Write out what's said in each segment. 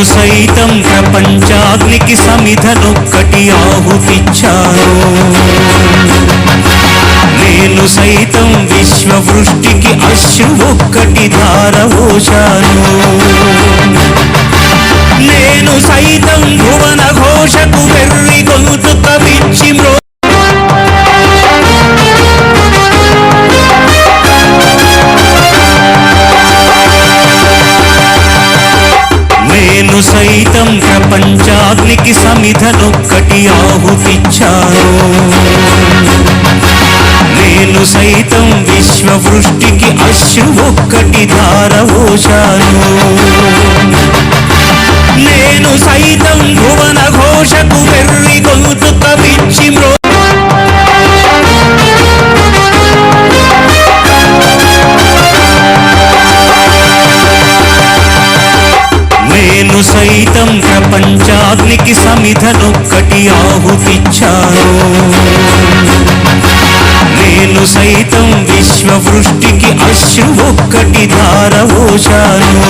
నేను సైతం ప్రపంచాగ్నికి సమిధనొక్కటి ఆహుతిచ్చారు. నేను సైతం విశ్వవృష్టికి అశ్రు ఒక్కటి ధారవోశాను నేను సైతం భువన ఘోషకు వెర్రి గొంతు కవిచ్చి సైతం ప్రపంచాగ్నికి సమిధనొక్కటి ఆహుతిచ్చాను నేను సైతం విశ్వవృష్టికి అశ్రు ఒక్కటి ధారవోశాను నేను సైతం భువన ఘోషకు నేను సైతం ప్రపంచాగ్నికి సమిధనొక్కటి ఆహుతిచ్చారు. నేను సైతం విశ్వవృష్టికి అశ్రు ఒక్కటి ధారవోశాను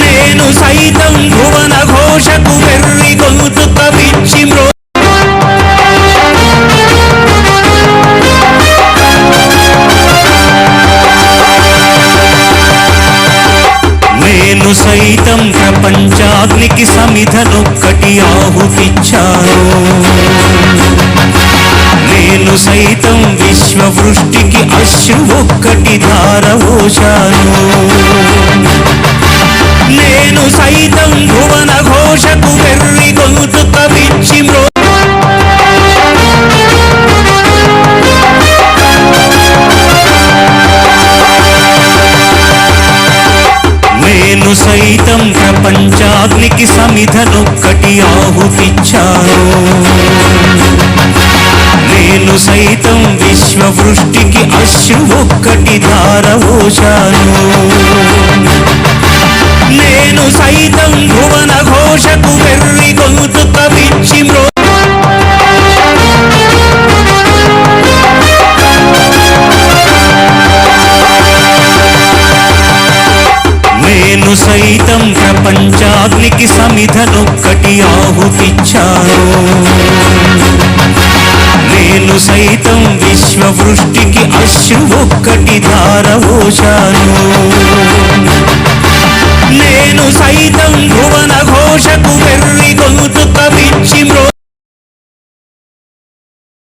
నేను సైతం భువన ఘోషకు వెర్రి గొంతు సైతం ప్రపంచాగ్నికి సమిధనొక్కటి ఆహుతిచ్చారు. నేను సైతం విశ్వవృష్టికి అశ్రు ఒక్కటి ధారవోశాను ప్రపంచాగ్నికి సమిధనొక్కటి ఆహుతిచ్చారు. నేను సైతం విశ్వవృష్టికి అశ్రు ఒక్కటి ధారవోశాను. నేను సైతం భువన ఘోషకు వెర్రి సైతం ప్రపంచాగ్నికి సమిధనొక్కటి ఆహుతిచ్చారు. నేను సైతం విశ్వవృష్టికి అశ్రు ఒక్కటి ధారవోశాను. నేను సైతం